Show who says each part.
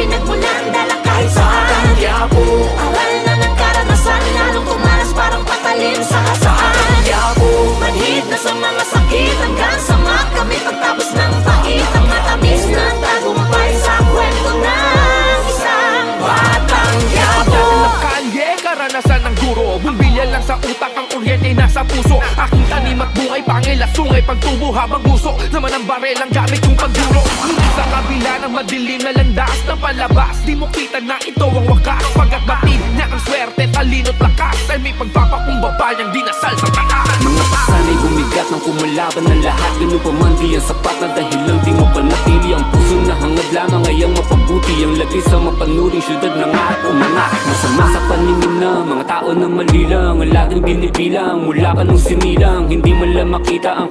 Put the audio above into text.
Speaker 1: pinagmulan dala kahit saan. Kanyabo Aral na ng karanasan Lalong tumalas parang patalim sa kasaan Kanyabo Manhid na sa mga sakit Hanggang sa makamit Pagtapos ng pait Ang matamis na tagumpay Sa kwento ng isang batang Kanyabo
Speaker 2: Kalye, karanasan ng guro. Bumbilya lang sa utak Ang kuryente nasa puso. Aking tanim at bungay Pangil at sungay Pagtubo habang guso. Naman ang barel ang gamit kong pagduro sa kabila ng madilim na landas ng palabas Di mo kita na ito ang wakas. Pagkat batid na ang swerte, talino't lakas Ay may pagpapakumbaba niyang dinasal sa taas.
Speaker 3: Mga pasanay bumigat ng kumalaban ng lahat. Ganun pa man di yan sapat na dahil lang di mapanatili Ang puso na hangad lamang. Ay ang mapabuti Ang lagay sa mapanuring syudad na nga at umangat Masama sa paningin na mga tao na mali lang Ang laging binibilang. Mula pa nung sinilang Hindi man lang makita ang